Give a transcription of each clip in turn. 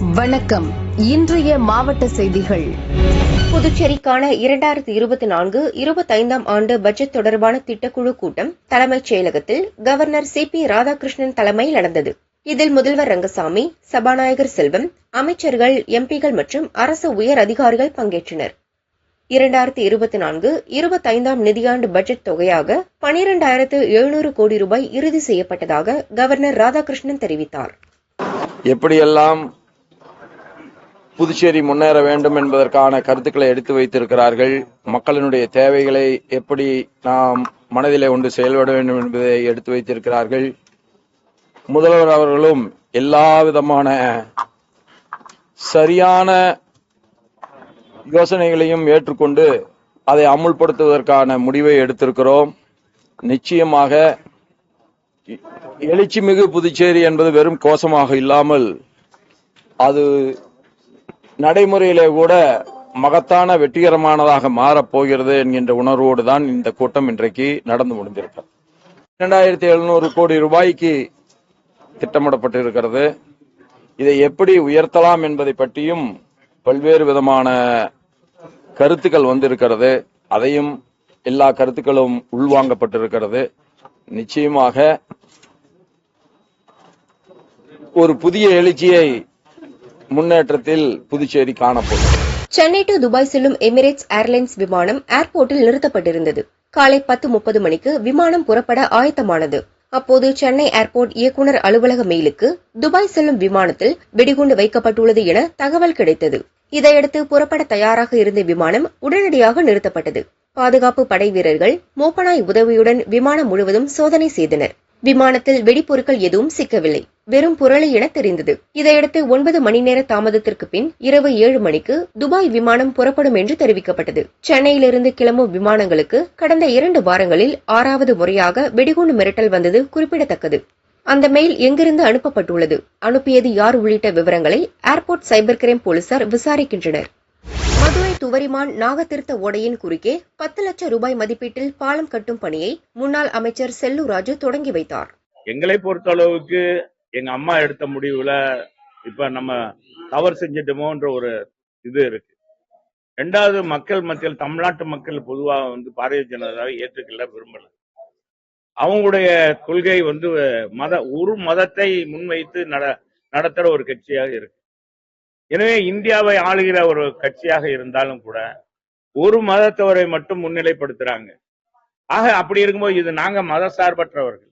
வணக்கம். இன்றைய மாவட்ட செய்திகள். புதுச்சேரிக்கான இரண்டாயிரத்தி இருபத்தி நான்கு இருபத்தைந்தாம் ஆண்டு பட்ஜெட் தொடர்பான திட்டக்குழு கூட்டம் தலைமைச் செயலகத்தில் கவர்னர் சி பி ராதாகிருஷ்ணன் தலைமையில் நடந்தது. இதில் முதல்வர் ரங்கசாமி சபாநாயகர் செல்வம் அமைச்சர்கள் எம்பிகள் மற்றும் அரசு உயர் அதிகாரிகள் பங்கேற்றனர். இரண்டாயிரத்தி இருபத்தி நான்கு இருபத்தைந்தாம் நிதியாண்டு பட்ஜெட் தொகையாக பனிரெண்டாயிரத்து எழுநூறு கோடி ரூபாய் இறுதி செய்யப்பட்டதாக கவர்னர் ராதாகிருஷ்ணன் தெரிவித்தார். எப்படியெல்லாம் புதுச்சேரி முன்னேற வேண்டும் என்பதற்கான கருத்துக்களை எடுத்து வைத்திருக்கிறார்கள். மக்களினுடைய தேவைகளை எப்படி நாம் மனதிலே கொண்டு செயல்பட வேண்டும் என்பதை எடுத்து வைத்திருக்கிறார்கள். முதல்வர் அவர்களும் எல்லா விதமான சரியான யோசனைகளையும் ஏற்றுக்கொண்டு அதை அமுல்படுத்துவதற்கான முடிவை எடுத்திருக்கிறோம். நிச்சயமாக எழுச்சிமிகு புதுச்சேரி என்பது வெறும் கோஷமாக இல்லாமல் அது நடைமுறையிலே கூட மகத்தான வெற்றிகரமானதாக மாறப் போகிறது என்கின்ற உணர்வோடு தான் இந்த கூட்டம் இன்றைக்கு நடந்து முடிந்திருக்கிறது. இரண்டாயிரத்தி எழுநூறு கோடி ரூபாய்க்கு திட்டமிடப்பட்டிருக்கிறது. இதை எப்படி உயர்த்தலாம் என்பதை பற்றியும் பல்வேறு விதமான கருத்துக்கள் வந்திருக்கிறது. அதையும் எல்லா கருத்துக்களும் உள்வாங்கப்பட்டிருக்கிறது. நிச்சயமாக ஒரு புதிய எழுச்சியை முன்னேற்றத்தில் புதுச்சேரி காணப்படும் சென்னை டு துபாய் செல்லும் எமிரேட்ஸ் ஏர்லைன்ஸ் விமானம் ஏர்போர்ட்டில் நிறுத்தப்பட்டிருந்தது. காலை பத்து முப்பது மணிக்கு விமானம் புறப்பட ஆயத்தமானது. அப்போது சென்னை ஏர்போர்ட் இயக்குநர் அலுவலக மெயிலுக்கு துபாய் செல்லும் விமானத்தில் வெடிகுண்டு வைக்கப்பட்டுள்ளது என தகவல் கிடைத்தது. இதையடுத்து புறப்பட தயாராக இருந்த விமானம் உடனடியாக நிறுத்தப்பட்டது. பாதுகாப்பு படை வீரர்கள் மோப்பனாய் உதவியுடன் விமானம் முழுவதும் சோதனை செய்தனர். விமானத்தில் வெடிப்பொருட்கள் எதுவும் சிக்கவில்லை. வெறும் புரளி என தெரிந்தது. இதையடுத்து ஒன்பது மணி நேர தாமதத்திற்கு பின் இரவு ஏழு மணிக்கு துபாய் விமானம் புறப்படும் என்று தெரிவிக்கப்பட்டது. சென்னையிலிருந்து கிளம்பும் விமானங்களுக்கு கடந்த இரண்டு வாரங்களில் ஆறாவது முறையாக வெடிகுண்டு மிரட்டல் வந்தது குறிப்பிடத்தக்கது. அந்த மெயில் எங்கிருந்து அனுப்பப்பட்டுள்ளது? அனுப்பியது யார் உள்ளிட்ட விவரங்களை ஏர்போர்ட் சைபர் கிரைம் போலீசார் விசாரிக்கின்றனர். மதுரை துவரிமான் நாகத்திருத்த ஓடையின் குறுக்கே பத்து லட்சம் ரூபாய் மதிப்பீட்டில் பாலம் கட்டும் பணியை முன்னாள் அமைச்சர் செல்லூர் ராஜு தொடங்கி வைத்தார். எங்களை பொறுத்த அளவுக்கு எங்க அம்மா எடுத்த முடிவுல இப்ப நம்ம தவறு செஞ்சிட்டோமோன்ற ஒரு இது இருக்கு. ரெண்டாவது மக்கள் மத்தியில் தமிழ்நாட்டு மக்கள் பொதுவாக வந்து பாரதிய ஜனதாவை ஏற்றுக்கல விரும்பல. அவங்களுடைய கொள்கை வந்து மத ஒரு மதத்தை முன்வைத்து நட நடத்துற ஒரு கட்சியாக இருக்கு. எனவே இந்தியாவை ஆளுகிற ஒரு கட்சியாக இருந்தாலும் கூட ஒரு மதத்தவரை மட்டும் முன்னிலைப்படுத்துறாங்க. ஆக அப்படி இருக்கும்போது இது நாங்க மத சார்பற்றவர்கள்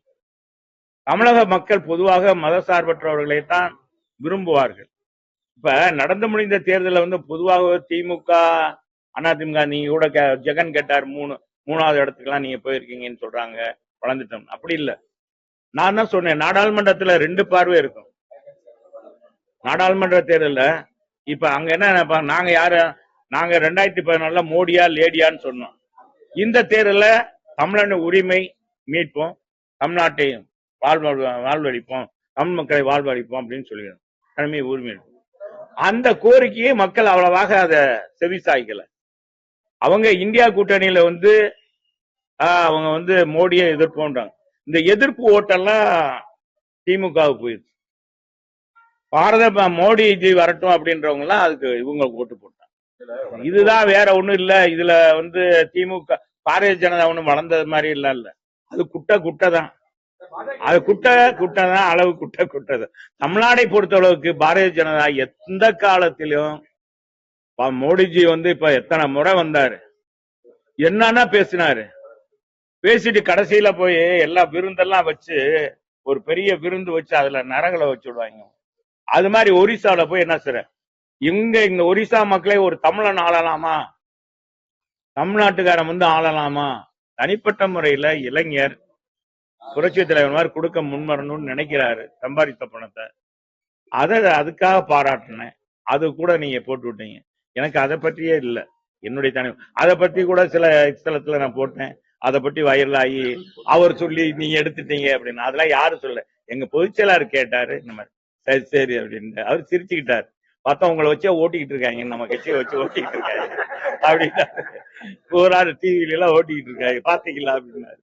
தமிழக மக்கள் பொதுவாக மத சார்பற்றவர்களை தான் விரும்புவார்கள். இப்ப நடந்து முடிந்த தேர்தலில் வந்து பொதுவாக திமுக அதிமுக நீங்க கூட கே- ஜெகன் கேட்டார் மூணு மூணாவது இடத்துக்குலாம் நீங்க போயிருக்கீங்கன்னு சொல்றாங்க வளர்ந்துட்டோம் அப்படி இல்ல. நான் தான் சொன்னேன் நாடாளுமன்றத்துல ரெண்டு பார்வை இருக்கும். நாடாளுமன்ற தேர்தலில் இப்ப அங்க என்ன நினைப்பாங்க, நாங்க யாரு? நாங்க ரெண்டாயிரத்தி பதினாலுல மோடியா லேடியான்னு சொன்னோம். இந்த தேர்தலில் தமிழன் உரிமை மீட்போம் தமிழ்நாட்டையும் வாழ்வ வாழ்வழிப்போம் தமிழ் மக்களை வாழ்வழிப்போம் அப்படின்னு சொல்லிடுறோம் தலைமை உரிமை அந்த கோரிக்கையை மக்கள் அவ்வளவாக அதை செவிசாய்க்கல. அவங்க இந்தியா கூட்டணியில வந்து அவங்க வந்து மோடியை எதிர்ப்போன்றாங்க. இந்த எதிர்ப்பு ஓட்டெல்லாம் திமுகவுக்கு போயிடுச்சு. பாரத மோடிஜி வரட்டும் அப்படின்றவங்க எல்லாம் அதுக்கு இவங்க ஓட்டு போட்டாங்க. இதுதான் வேற ஒண்ணும் இல்ல. இதுல வந்து திமுக பாரதிய ஜனதா ஒண்ணும் வளர்ந்தது மாதிரி இல்ல இல்ல. அது குட்டை குட்டை தான் அது குட்டை குட்டை தான் அளவு குட்டை குட்டை தான் தமிழ்நாடை பொறுத்தளவுக்கு பாரதிய ஜனதா எந்த காலத்திலும் மோடிஜி வந்து இப்ப எத்தனை முறை வந்தாரு? என்னன்னா பேசினாரு. பேசிட்டு கடைசியில போய் எல்லா விருந்தெல்லாம் வச்சு ஒரு பெரிய விருந்து வச்சு அதுல நரங்களை வச்சு விடுவாங்க. அது மாதிரி ஒரிசால போய் என்ன செய்ற? இங்க இந்த ஒரிசா மக்களை ஒரு தமிழன் ஆளலாமா? தமிழ்நாட்டுக்காரன் வந்து ஆளலாமா? தனிப்பட்ட முறையில இளைஞர் புரட்சி தலைவர் மாதிரி கொடுக்க முன்வரணும்னு நினைக்கிறாரு சம்பாதித்த பணத்தை. அதை அதுக்காக பாராட்டினேன். அது கூட நீங்க போட்டு விட்டீங்க. எனக்கு அதை பற்றியே இல்லை. என்னுடைய தனி அதை பத்தி கூட சில ஸ்தலத்துல நான் போட்டேன். அதை பத்தி வைரல் ஆகி அவர் சொல்லி நீங்க எடுத்துட்டீங்க அப்படின்னு. அதெல்லாம் யாரும் சொல்ல எங்க பொதுச்செயலாளர் கேட்டாரு இந்த மாதிரி. சரி சரி அப்படின்னு அவர் சிரிச்சுக்கிட்டார். பார்த்தா உங்களை வச்சே ஓட்டிக்கிட்டு இருக்காங்க. நம்ம கட்சியை வச்சு ஓட்டிக்கிட்டு இருக்காங்க. அப்படின்னா ஒரு டிவில எல்லாம் ஓட்டிக்கிட்டு இருக்காங்க பாத்தீங்களா அப்படின்னாரு.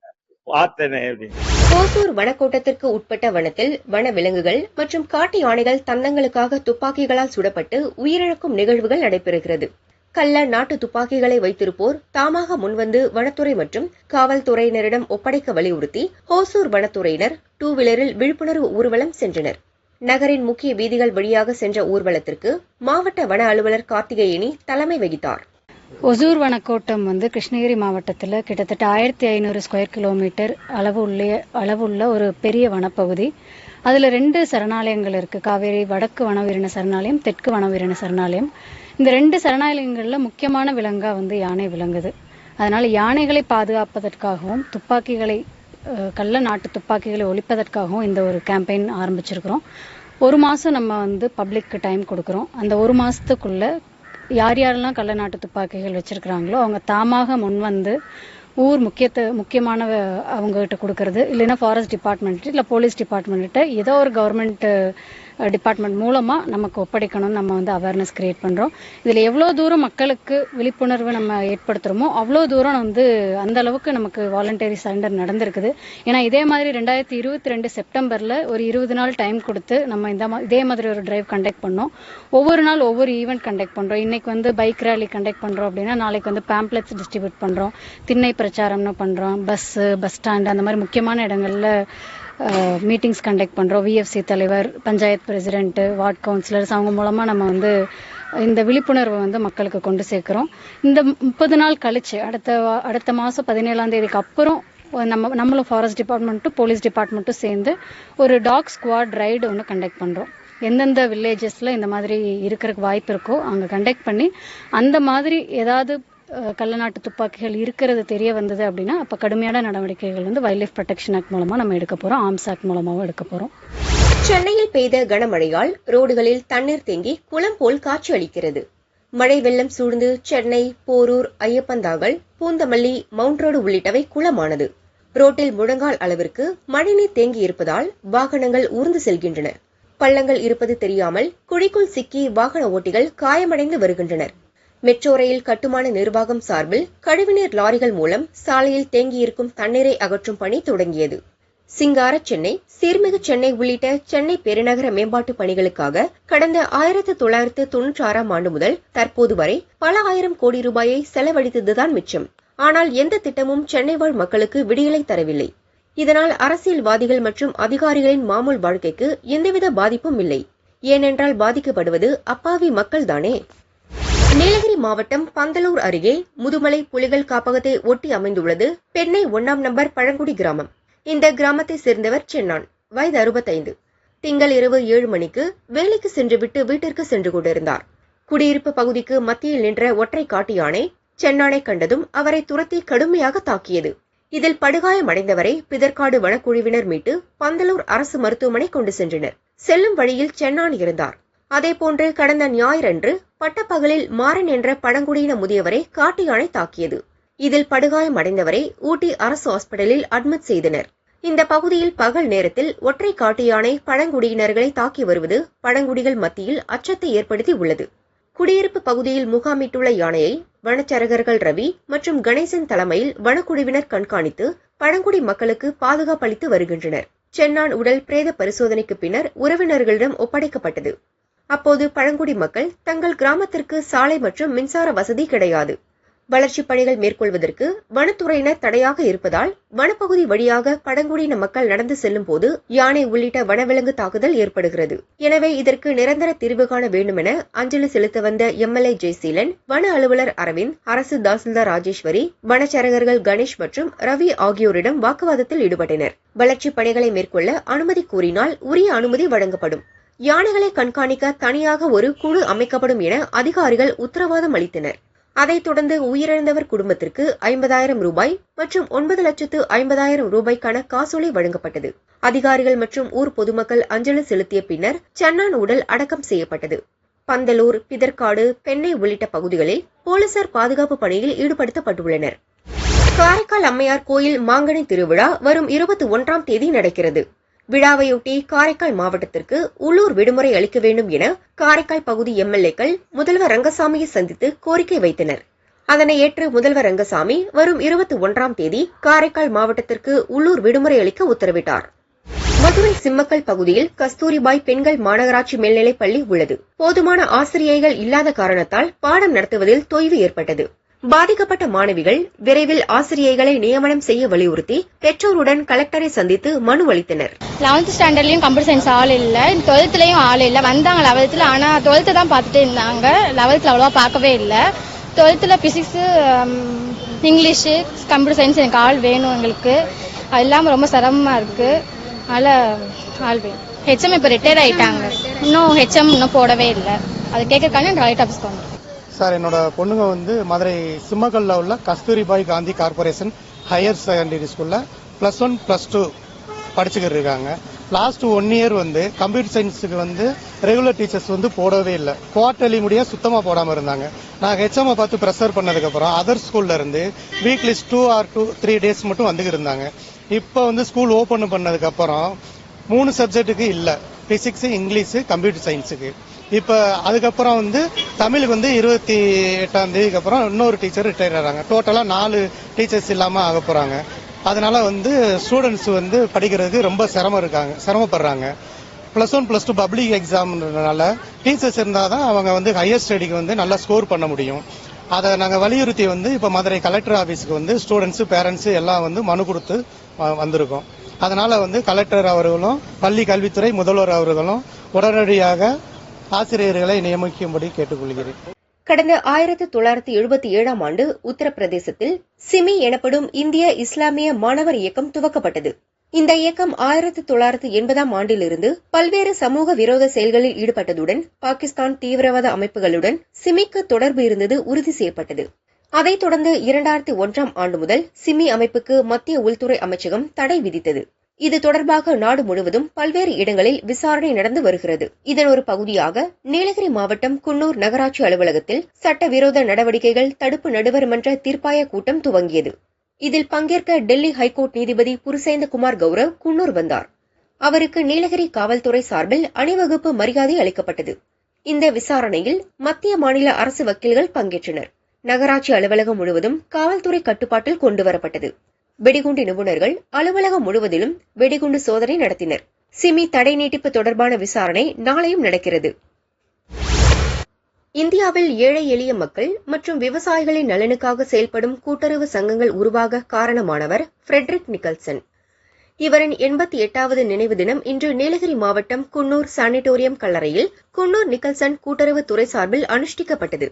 அப்படின்னு. கோசூர் வனக்கோட்டத்திற்கு உட்பட்ட வனத்தில் வன விலங்குகள் மற்றும் காட்டு யானைகள் தந்தங்களுக்காக துப்பாக்கிகளால் சுடப்பட்டு உயிரிழக்கும் நிகழ்வுகள் நடைபெறுகிறது. கள்ள நாட்டு துப்பாக்கிகளை வைத்திருப்போர் தாமாக முன்வந்து வனத்துறை மற்றும் காவல்துறையினரிடம் ஒப்படைக்க வலியுறுத்தி ஹோசூர் வனத்துறையினர் டூ வீலரில் விழிப்புணர்வு ஊர்வலம் சென்றனர். நகரின் முக்கிய வீதிகள் வழியாக சென்ற ஊர்வலத்திற்கு மாவட்ட வன அலுவலர் கார்த்திகேயனி தலைமை வகித்தார். ஒசூர் வனக்கோட்டம் வந்து கிருஷ்ணகிரி மாவட்டத்தில் கிட்டத்தட்ட ஆயிரத்தி ஐநூறு ஸ்கொயர் கிலோமீட்டர் அளவு உள்ள அளவுள்ள ஒரு பெரிய வனப்பகுதி. அதில் ரெண்டு சரணாலயங்கள் இருக்குது காவேரி வடக்கு வனவீரண சரணாலயம் தெற்கு வனவீரண சரணாலயம். இந்த ரெண்டு சரணாலயங்களில் முக்கியமான விலங்கா வந்து யானை விளங்குது அதனால் யானைகளை பாதுகாப்பதற்காகவும் துப்பாக்கிகளை கள்ள நாட்டு துப்பாக்கிகளை ஒழிப்பதற்காகவும் இந்த ஒரு கேம்பெயின் ஆரம்பிச்சிருக்கிறோம். ஒரு மாதம் நம்ம வந்து பப்ளிக்கு டைம் கொடுக்குறோம். அந்த ஒரு மாதத்துக்குள்ளே யார் யாரெல்லாம் கள்ள நாட்டு துப்பாக்கிகள் வச்சுருக்கிறாங்களோ அவங்க தாமாக முன்வந்து ஊர் முக்கியத்து முக்கியமான அவங்ககிட்ட கொடுக்கறது இல்லைன்னா ஃபாரஸ்ட் டிபார்ட்மெண்ட்டு இல்லை போலீஸ் டிபார்ட்மெண்ட்டு ஏதோ ஒரு கவர்மெண்ட்டு டிபார்ட்மெண்ட் மூலமாக நமக்கு ஒப்படைக்கணும்னு நம்ம வந்து அவேர்னஸ் க்ரியேட் பண்ணுறோம் இதில் எவ்வளோ தூரம் மக்களுக்கு விழிப்புணர்வு நம்ம ஏற்படுத்துகிறோமோ அவ்வளோ தூரம் வந்து அந்த அளவுக்கு நமக்கு வாலண்டரி சரண்டர் நடந்திருக்குது. ஏன்னா இதே மாதிரி ரெண்டாயிரத்தி இருபத்தி ரெண்டு செப்டம்பரில் ஒரு இருபது நாள் டைம் கொடுத்து நம்ம இந்த மா இதே மாதிரி ஒரு டிரைவ் கண்டக்ட் பண்ணோம். ஒவ்வொரு நாள் ஒவ்வொரு ஈவெண்ட் கண்டக்ட் பண்ணுறோம் இன்றைக்கி வந்து பைக் ரேலி கண்டக்ட் பண்ணுறோம் அப்படின்னா நாளைக்கு வந்து பேம்ப்ளெட்ஸ் டிஸ்ட்ரிபியூட் பண்ணுறோம் திண்ணை பிரச்சாரம்னு பண்ணுறோம் பஸ்ஸு பஸ் ஸ்டாண்ட் அந்த மாதிரி முக்கியமான இடங்களில் மீட்டிங்ஸ் கண்டக்ட் பண்ணுறோம் விஎஃப்சி தலைவர் பஞ்சாயத் பிரசிடென்ட்டு வார்ட் கவுன்சிலர்ஸ் அவங்க மூலமாக நம்ம வந்து இந்த விழிப்புணர்வை வந்து மக்களுக்கு கொண்டு சேர்க்குறோம். இந்த முப்பது நாள் கழிச்சு அடுத்த வா- அடுத்த மாதம் பதினேழாம் தேதிக்கு அப்புறம் நம்ம நம்மளும் ஃபாரஸ்ட் டிபார்ட்மெண்ட்டும் போலீஸ் டிபார்ட்மெண்ட்டும் சேர்ந்து ஒரு டாக் ஸ்குவாட் ரைடு ஒன்று கண்டக்ட் பண்ணுறோம் எந்தெந்த வில்லேஜஸில் இந்த மாதிரி இருக்கிறதுக்கு வாய்ப்பு இருக்கோ அங்கே கண்டக்ட் பண்ணி அந்த மாதிரி ஏதாவது கள்ளநாட்டு துப்பாக்கிகள் இருக்கிறது தெரிய வந்தது அப்படின்னா அப்போ கடுமையான நடவடிக்கைகள் வந்து வைல்ட் லைஃப் ப்ரொடெக்ஷன் ஆக்ட் மூலமாக நம்ம எடுக்க போகிறோம் ஆர்ம்ஸ் ஆக்ட் மூலமாகவும் எடுக்க போகிறோம் சென்னையில் பெய்த கனமழையால் ரோடுகளில் தண்ணீர் தேங்கி குளம் போல் காட்சி அளிக்கிறது மழை வெள்ளம் சூழ்ந்து சென்னை போரூர் ஐயப்பந்தாங்கல் பூந்தமல்லி மவுண்ட் ரோடு உள்ளிட்டவை குளமானது. ரோட்டில் முழங்கால் அளவிற்கு மழைநீர் தேங்கி இருப்பதால் வாகனங்கள் ஊர்ந்து செல்கின்றன. பள்ளங்கள் இருப்பது தெரியாமல் குழிக்குள் சிக்கி வாகன ஓட்டிகள் காயமடைந்து வருகின்றனர். மெட்ரோ ரயில் கட்டுமான நிர்வாகம் சார்பில் கழிவுநீர் லாரிகள் மூலம் சாலையில் தேங்கியிருக்கும் தண்ணீரை அகற்றும் பணி தொடங்கியது. சிங்கார சென்னை சீர்மிகு சென்னை உள்ளிட்ட சென்னை பெருநகர மேம்பாட்டு பணிகளுக்காக கடந்த ஆயிரத்து தொள்ளாயிரத்து தொன்னூற்றி ஆறாம் ஆண்டு முதல் தற்போது வரை பல ஆயிரம் கோடி ரூபாயை செலவழித்ததுதான் மிச்சம். ஆனால் எந்த திட்டமும் சென்னை வாழ் மக்களுக்கு விடியலை தரவில்லை. இதனால் அரசியல்வாதிகள் மற்றும் அதிகாரிகளின் மாமூல் வாழ்க்கைக்கு எந்தவித பாதிப்பும் இல்லை. ஏனென்றால் பாதிக்கப்படுவது அப்பாவி மக்கள்தானே. நீலகிரி மாவட்டம் பந்தலூர் அருகே முதுமலை புலிகள் காப்பகத்தை ஒட்டி அமைந்துள்ளது பெண்ணை ஒன்னாம் நம்பர் பழங்குடி கிராமம். இந்த கிராமத்தை சேர்ந்தவர் சென்னான். வயது அறுபத்தைந்து. திங்கள் இரவு ஏழு மணிக்கு வேலைக்கு சென்றுவிட்டு வீட்டிற்கு சென்று கொண்டிருந்தார். குடியிருப்பு பகுதிக்கு மத்தியில் நின்ற ஒற்றை காட்டு யானை சென்னானை கண்டதும் அவரை துரத்தி கடுமையாக தாக்கியது. இதில் படுகாயமடைந்தவரை பிதற்காடு வனக்குழுவினர் மீட்டு பந்தலூர் அரசு மருத்துவமனை கொண்டு சென்றனர். செல்லும் வழியில் சென்னான் இருந்தார். அதேபோன்று கடந்த ஞாயிறன்று பட்டப்பகலில் மாறன் என்ற பழங்குடியின முதியவரை காட்டு யானை தாக்கியது. இதில் படுகாயமடைந்தவரை ஊட்டி அரசு ஹாஸ்பிடலில் அட்மிட் செய்தனர். இந்த பகுதியில் பகல் நேரத்தில் ஒற்றை காட்டு யானை பழங்குடியினர்களை தாக்கி வருவது பழங்குடிகள் மத்தியில் அச்சத்தை ஏற்படுத்தி உள்ளது. குடியிருப்பு பகுதியில் முகாமிட்டுள்ள யானையை வனச்சரகர்கள் ரவி மற்றும் கணேசன் தலைமையில் வனக்குழுவினர் கண்காணித்து பழங்குடி மக்களுக்கு பாதுகாப்பளித்து வருகின்றனர். சென்னான் உடல் பிரேத பரிசோதனைக்கு பின்னர் உறவினர்களிடம் ஒப்படைக்கப்பட்டது. அப்போது பழங்குடி மக்கள் தங்கள் கிராமத்திற்கு சாலை மற்றும் மின்சார வசதி கிடையாது. வளர்ச்சிப் பணிகள் மேற்கொள்வதற்கு வனத்துறையினர் தடையாக இருப்பதால் வனப்பகுதி வழியாக பழங்குடியின மக்கள் நடந்து செல்லும் போது யானை உள்ளிட்ட வனவிலங்கு தாக்குதல் ஏற்படுகிறது. எனவே இதற்கு நிரந்தர தீர்வு காண வேண்டுமென அஞ்சலி செலுத்த வந்த எம்எல்ஏ ஜெயசீலன் வன அலுவலர் அரவிந்த் அரசு தாசில்தார் ராஜேஸ்வரி வனச்சரகர்கள் கணேஷ் மற்றும் ரவி ஆகியோரிடம் வாக்குவாதத்தில் ஈடுபட்டனர். வளர்ச்சிப் பணிகளை மேற்கொள்ள அனுமதி கோரினால் உரிய அனுமதி வழங்கப்படும். யானைகளை கண்காணிக்க தனியாக ஒரு குழு அமைக்கப்படும் என அதிகாரிகள் உத்தரவாதம் அளித்தனர். அதைத் தொடர்ந்து உயிரிழந்தவர் குடும்பத்திற்கு ஐம்பதாயிரம் ரூபாய் மற்றும் ஒன்பது லட்சத்து ஐம்பதாயிரம் ரூபாய்க்கான காசோலை வழங்கப்பட்டது. அதிகாரிகள் மற்றும் ஊர் பொதுமக்கள் அஞ்சலி செலுத்திய பின்னர் சன்னான் உடல் அடக்கம் செய்யப்பட்டது. பந்தலூர் பிதற்காடு பெண்ணை உள்ளிட்ட பகுதிகளில் போலீசார் பாதுகாப்பு பணியில் ஈடுபடுத்தப்பட்டுள்ளனர். காரைக்கால் அம்மையார் கோயில் மாங்கனி திருவிழா வரும் இருபத்தி ஒன்றாம் தேதி நடக்கிறது. விழாவையொட்டி காரைக்கால் மாவட்டத்திற்கு உள்ளூர் விடுமுறை அளிக்க வேண்டும் என காரைக்கால் பகுதி எம்எல்ஏக்கள் முதல்வர் ரங்கசாமியை சந்தித்து கோரிக்கை வைத்தனர். அதனை ஏற்று முதல்வர் ரங்கசாமி வரும் இருபத்தி ஒன்றாம் தேதி காரைக்கால் மாவட்டத்திற்கு உள்ளூர் விடுமுறை அளிக்க உத்தரவிட்டார். மதுரை சிம்மக்கல் பகுதியில் கஸ்தூரிபாய் பெண்கள் மாநகராட்சி மேல்நிலைப் பள்ளி உள்ளது. போதுமான ஆசிரியைகள் இல்லாத காரணத்தால் பாடம் நடத்துவதில் தொய்வு ஏற்பட்டது. பாதிக்கப்பட்ட மாணவிகள் விரைவில் ஆசிரியைகளை நியமனம் செய்ய வலியுறுத்தி பெற்றோருடன் கலெக்டரை சந்தித்து மனு அளித்தனர். லெவன்த் ஸ்டாண்டர்ட்லயும் கம்ப்யூட்டர் சயின்ஸ் ஆள் இல்ல. டுவெல்த்லயும் ஆள் இல்ல. வந்தாங்க லெவல்த்ல ஆனா டுவெல்த் தான் பார்த்துட்டு இருந்தாங்க. லெவல்த்ல அவ்வளவா பார்க்கவே இல்ல. டுவெல்த்ல பிசிக்ஸ் இங்கிலீஷ் கம்ப்யூட்டர் சயின்ஸ் எனக்கு ஆள் வேணும் எங்களுக்கு. அது இல்லாம ரொம்ப சிரமமா இருக்கு. அதனால ஆள் வேணும். ஹெச்எம் இப்போ ரிட்டையர் ஆயிட்டாங்க. இன்னும் ஹெச்எம் இன்னும் போடவே இல்லை. அது கேட்கறக்கான கலெக்டர் ஆஃபீஸ்க்கு வந்தோம் சார் என்னோட பொண்ணுங்க வந்து மதுரை சிம்மக்கல்ல உள்ள Kasturibai Gandhi corporation higher secondary ஸ்கூல்ல பிளஸ் ஒன் பிளஸ் டூ படிச்சுக்கிட்டு இருக்காங்க. லாஸ்ட் ஒன் இயர் வந்து கம்ப்யூட்டர் சயின்ஸுக்கு வந்து ரெகுலர் டீச்சர்ஸ் வந்து போடவே இல்லை. குவார்டர்லி முடிய சுத்தமாக போடாமல் இருந்தாங்க. நான் ஹெச்எம் பார்த்து ப்ரெஷர் பண்ணதுக்கப்புறம் அதர் ஸ்கூல்ல இருந்து weekly two or two three days மட்டும் வந்துக்கி இருந்தாங்க. இப்போ வந்து ஸ்கூல் ஓப்பன் பண்ணதுக்கப்புறம் மூணு சப்ஜெக்ட்டுக்கு இல்லை. ஃபிசிக்ஸு இங்கிலீஷு கம்ப்யூட்டர் சயின்ஸுக்கு இப்போ அதுக்கப்புறம் வந்து தமிழுக்கு வந்து இருபத்தி எட்டாம் தேதிக்கு அப்புறம் இன்னொரு டீச்சர் ரிட்டையர் ஆகிறாங்க டோட்டலாக நாலு டீச்சர்ஸ் இல்லாமல் ஆக போகிறாங்க அதனால வந்து ஸ்டூடெண்ட்ஸ் வந்து படிக்கிறதுக்கு ரொம்ப சிரமம் இருக்காங்க சிரமப்படுறாங்க. Plus one plus two public எக்ஸாம்ன்றதுனால teachers இருந்தால் தான் அவங்க வந்து ஹையர் ஸ்டடிக்கு வந்து நல்லா ஸ்கோர் பண்ண முடியும். அதை நாங்கள் வலியுறுத்தி வந்து இப்போ மதுரை கலெக்டர் ஆஃபீஸுக்கு வந்து ஸ்டூடெண்ட்ஸு பேரண்ட்ஸு எல்லாம் வந்து மனு கொடுத்து வ- வந்திருக்கோம். அதனால் வந்து கலெக்டர் அவர்களும் பள்ளி கல்வித்துறை முதல்வர் அவர்களும் உடனடியாக ஆசிரியர்களை நியமிக்கும்படி கேட்டுக்கொள்கிறேன். கடந்த ஆயிரத்தி தொள்ளாயிரத்தி எழுபத்தி ஏழாம் ஆண்டு உத்தரப்பிரதேசத்தில் சிமி எனப்படும் இந்திய இஸ்லாமிய மாணவர் இயக்கம் துவக்கப்பட்டது. இந்த இயக்கம் ஆயிரத்தி தொள்ளாயிரத்தி எண்பதாம் ஆண்டிலிருந்து பல்வேறு சமூக விரோத செயல்களில் ஈடுபட்டதுடன் பாகிஸ்தான் தீவிரவாத அமைப்புகளுடன் சிமிக்கு தொடர்பு இருந்தது உறுதி செய்யப்பட்டது. அதைத் தொடர்ந்து இரண்டாயிரத்தி ஒன்றாம் ஆண்டு முதல் சிமி அமைப்புக்கு மத்திய உள்துறை அமைச்சகம் தடை விதித்தது. இது தொடர்பாக நாடு முழுவதும் பல்வேறு இடங்களில் விசாரணை நடந்து வருகிறது. இதன் ஒரு பகுதியாக நீலகிரி மாவட்டம் குன்னூர் நகராட்சி அலுவலகத்தில் சட்டவிரோத நடவடிக்கைகள் தடுப்பு நடுவர் மன்ற தீர்ப்பாய கூட்டம் துவங்கியது. இதில் பங்கேற்க டெல்லி ஹைகோர்ட் நீதிபதி புருசேந்தகுமார் கௌரவ் குன்னூர் வந்தார். அவருக்கு நீலகிரி காவல்துறை சார்பில் அணிவகுப்பு மரியாதை அளிக்கப்பட்டது. இந்த விசாரணையில் மத்திய மாநில அரசு வக்கீல்கள் பங்கேற்றனர். நகராட்சி அலுவலகம் முழுவதும் காவல்துறை கட்டுப்பாட்டில் கொண்டுவரப்பட்டது. வெடிகுண்டு நிபுணர்கள் அலுவலகம் முழுவதிலும் வெடிகுண்டு சோதனை நடத்தினர். சிமி தடை நீட்டிப்பு தொடர்பான விசாரணை நாளையும் நடக்கிறது. இந்தியாவில் ஏழை எளிய மக்கள் மற்றும் விவசாயிகளின் நலனுக்காக செயல்படும் கூட்டுறவு சங்கங்கள் உருவாக காரணமானவர் ஃப்ரெட்ரிக் நிக்கல்சன். இவரின் எண்பத்தி எட்டாவது நினைவு தினம் இன்று நீலகிரி மாவட்டம் குன்னூர் சானிட்டோரியம் கல்லறையில் குன்னூர் நிக்கல்சன் கூட்டுறவு துறை சார்பில் அனுஷ்டிக்கப்பட்டது.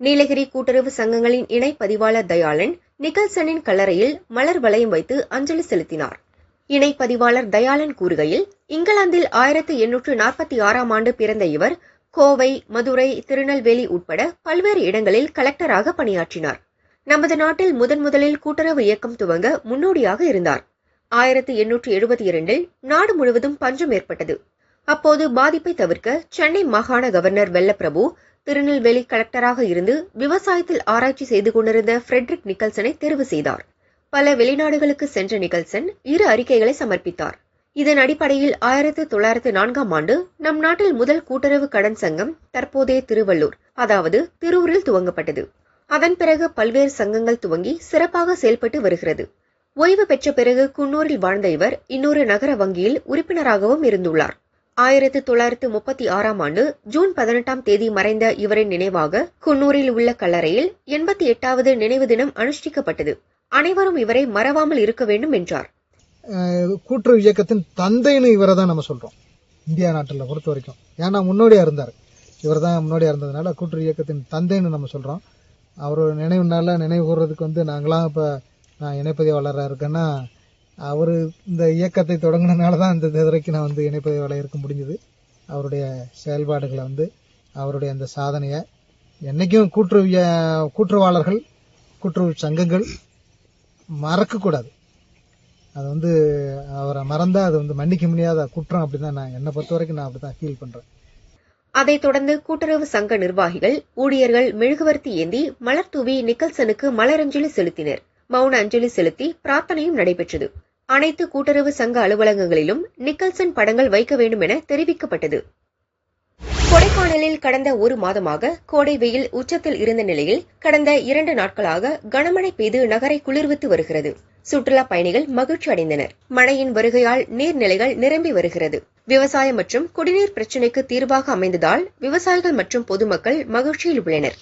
நீலகிரி கூட்டுறவு சங்கங்களின் இணை பதிவாளர் தயாளன் நிக்கல்சனின் கல்லறையில் மலர் வளையம் வைத்து அஞ்சலி செலுத்தினார். இணை பதிவாளர் தயாளன் கூறுகையில் இங்கிலாந்தில் ஆயிரத்து எண்ணூற்று நாற்பத்தி ஆறாம் ஆண்டு பிறந்த இவர் கோவை மதுரை திருநெல்வேலி உட்பட பல்வேறு இடங்களில் கலெக்டராக பணியாற்றினார். நமது நாட்டில் முதன் முதலில் கூட்டுறவு இயக்கம் துவங்க முன்னோடியாக இருந்தார். ஆயிரத்து எண்ணூற்று எழுபத்தி இரண்டில் நாடு முழுவதும் பஞ்சம் ஏற்பட்டது. அப்போது பாதிப்பை தவிர்க்க சென்னை மாகாண கவர்னர் வெல்லப்பிரபு திருநெல்வேலி கலெக்டராக இருந்து விவசாயத்தில் ஆராய்ச்சி செய்து கொண்டிருந்த ஃப்ரெட்ரிக் நிக்கல்சனை தேர்வு செய்தார். பல வெளிநாடுகளுக்கு சென்ற நிக்கல்சன் இரு அறிக்கைகளை சமர்ப்பித்தார். இதன் அடிப்படையில் ஆயிரத்து தொள்ளாயிரத்து நான்காம் ஆண்டு நம் நாட்டில் முதல் கூட்டுறவு கடன் சங்கம் தற்போதைய திருவள்ளூர் அதாவது திருவூரில் துவங்கப்பட்டது. அதன் பிறகு பல்வேறு சங்கங்கள் துவங்கி சிறப்பாக செயல்பட்டு வருகிறது. ஓய்வு பெற்ற பிறகு குன்னூரில் வாழ்ந்த இவர் இன்னொரு நகர வங்கியில் உறுப்பினராகவும் இருந்துள்ளார். ஆயிரத்து தொள்ளாயிரத்து முப்பத்தி ஆறாம் ஆண்டு ஜூன் பதினெட்டாம் தேதி மறைந்த இவரின் நினைவாக குன்னூரில் உள்ள கல்லறையில் எண்பத்தி எட்டாவது நினைவு தினம் அனுஷ்டிக்கப்பட்டது. அனைவரும் இவரை மறவாமல் இருக்க வேண்டும் என்றார். அஹ் கூட்டுறவு இயக்கத்தின் தந்தைன்னு இவரை தான் நம்ம சொல்றோம். இந்தியா நாட்டில் பொறுத்த வரைக்கும். ஏன்னா முன்னோடியா இருந்தார். இவர் தான் முன்னோடியா இருந்ததுனால கூட்டுறவு இயக்கத்தின் தந்தைன்னு நம்ம சொல்றோம். அவர் நினைவு நாளில் நினைவு கூறுறதுக்கு வந்து நாங்களாம் இப்போ நான் இணைப்பதிவாளராக இருக்கேன்னா அவர் இந்த இயக்கத்தை தொடங்கினதுனால தான் இந்த வரைக்கும் நான் வந்து இணைப்பதிவாளர் இருக்க முடிஞ்சது. அவருடைய செயல்பாடுகளை வந்து அவருடைய அந்த சாதனையை என்றைக்கும் கூட்டுறவு இய- கூட்டுறவாளர்கள் கூட்டுறவு சங்கங்கள் மறக்கக்கூடாது. அது வந்து அவரை மறந்தால் அது வந்து மன்னிக்க முடியாத குற்றம் அப்படிதான் நான் என்னை பொறுத்த வரைக்கும் நான் அப்படிதான் ஃபீல் பண்ணுறேன் அதைத் தொடர்ந்து கூட்டுறவு சங்க நிர்வாகிகள் ஊழியர்கள் மெழுகுவர்த்தி ஏந்தி மலர் தூவி நிக்கல்சனுக்கு மலரஞ்சலி செலுத்தினர். மௌன அஞ்சலி செலுத்தி பிரார்த்தனையும் நடைபெற்றது. அனைத்து கூட்டுறவு சங்க அலுவலகங்களிலும் நிக்கல்சன் படங்கள் வைக்க வேண்டும் என தெரிவிக்கப்பட்டது. கொடைக்கானலில் கடந்த ஒரு மாதமாக கோடை வெயில் உச்சத்தில் இருந்த நிலையில் கடந்த இரண்டு நாட்களாக கனமழை பெய்து நகரை குளிர்வித்து வருகிறது. சுற்றுலா பயணிகள் மகிழ்ச்சி அடைந்தனர். மழையின் வருகையால் நீர்நிலைகள் நிரம்பி வருகிறது. விவசாயம் மற்றும் குடிநீர் பிரச்சினைக்கு தீர்வாக அமைந்ததால் விவசாயிகள் மற்றும் பொதுமக்கள் மகிழ்ச்சியில் உள்ளனர்.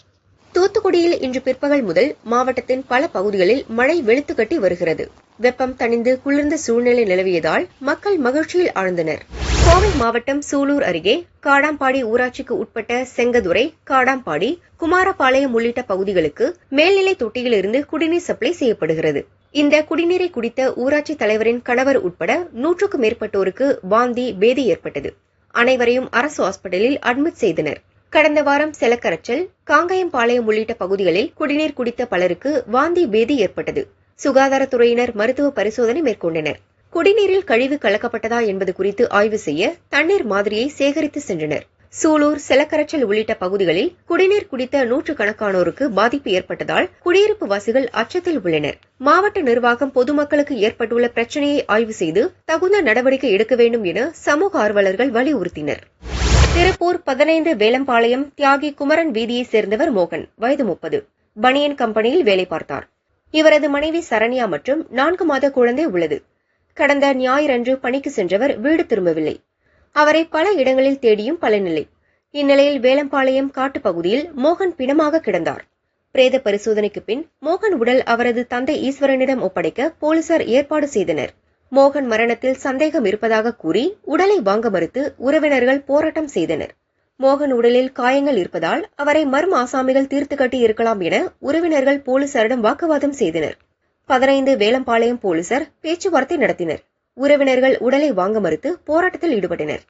தூத்துக்குடியில் இன்று பிற்பகல் முதல் மாவட்டத்தின் பல பகுதிகளில் மழை வெளுத்து கட்டி வருகிறது. வெப்பம் தணிந்து குளிர்ந்த சூழ்நிலை நிலவியதால் மக்கள் மகிழ்ச்சியில் ஆழ்ந்தனர். கோவை மாவட்டம் சூலூர் அருகே காடாம்பாடி ஊராட்சிக்கு உட்பட்ட செங்கதுரை காடாம்பாடி குமாரபாளையம் உள்ளிட்ட பகுதிகளுக்கு மேல்நிலை தொட்டியிலிருந்து குடிநீர் சப்ளை செய்யப்படுகிறது. இந்த குடிநீரை குடித்த ஊராட்சி தலைவரின் கணவர் உட்பட நூற்றுக்கும் மேற்பட்டோருக்கு வாந்தி பேதி ஏற்பட்டது. அனைவரையும் அரசு ஹாஸ்பிட்டலில் அட்மிட் செய்தனர். கடந்த வாரம் செலக்கரைச்சல் காங்கயம்பாளையம் உள்ளிட்ட பகுதிகளில் குடிநீர் குடித்த பலருக்கு வாந்தி பேதி ஏற்பட்டது. சுகாதாரத்துறையினர் மருத்துவ பரிசோதனை மேற்கொண்டனர். குடிநீரில் கழிவு கலக்கப்பட்டதா என்பது குறித்து ஆய்வு செய்ய தண்ணீர் மாதிரியை சேகரித்து சென்றனர். சூலூர் செலக்கரைச்சல் உள்ளிட்ட பகுதிகளில் குடிநீர் குடித்த நூற்றுக்கணக்கானோருக்கு பாதிப்பு ஏற்பட்டதால் குடியிருப்பு வாசிகள் அச்சத்தில் உள்ளனர். மாவட்ட நிர்வாகம் பொதுமக்களுக்கு ஏற்பட்டுள்ள பிரச்சனையை ஆய்வு செய்து தகுந்த நடவடிக்கை எடுக்க வேண்டும் என சமூக ஆர்வலர்கள் வலியுறுத்தினர். திருப்பூர் பதினைந்து வேலம்பாளையம் தியாகி குமரன் வீதியைச் சேர்ந்தவர் மோகன். வயது முப்பது. பனியன் கம்பெனியில் வேலை பார்த்தார். இவரது மனைவி சரண்யா மற்றும் நான்கு மாத குழந்தை உள்ளது. கடந்த ஞாயிறன்று பணிக்கு சென்றவர் வீடு திரும்பவில்லை. அவரை பல இடங்களில் தேடியும் பலனில்லை. இந்நிலையில் வேலம்பாளையம் காட்டுப் பகுதியில் மோகன் பிணமாக கிடந்தார். பிரேத பரிசோதனைக்கு பின் மோகன் உடல் அவரது தந்தை ஈஸ்வரனிடம் ஒப்படைக்க போலீசார் ஏற்பாடு செய்தனர். மோகன் மரணத்தில் சந்தேகம் இருப்பதாக கூறி உடலை வாங்க மறுத்து உறவினர்கள் போராட்டம் செய்தனர். மோகன் உடலில் காயங்கள் இருப்பதால் அவரை மர்ம ஆசாமிகள் தீர்த்து கட்டி இருக்கலாம் என உறவினர்கள் போலீசாரிடம் வாக்குவாதம் செய்தனர். பதினைந்து வேலம்பாளையம் போலீசார் பேச்சுவார்த்தை நடத்தினர். உறவினர்கள் உடலை வாங்க மறுத்து போராட்டத்தில் ஈடுபட்டனர்.